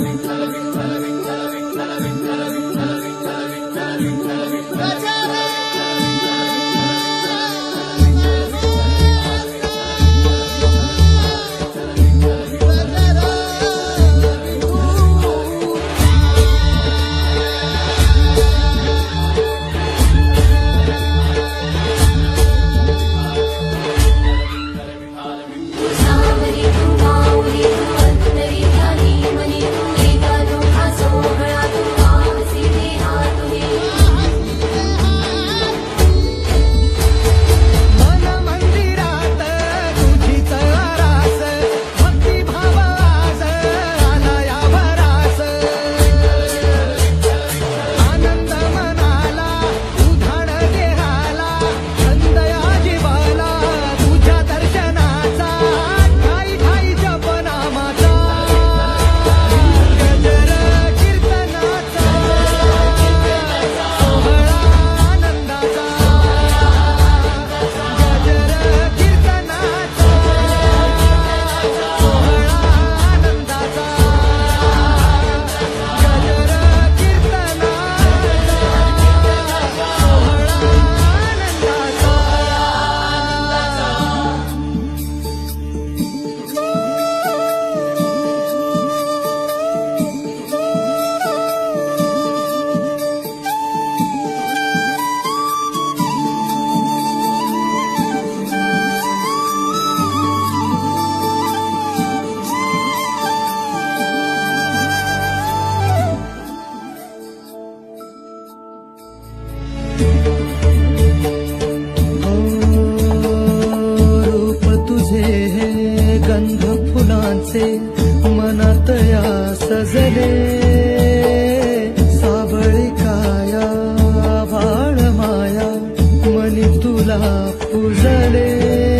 You. ते मनात या सजले. साबळी काया बाळ माया मनी तुला पुजले.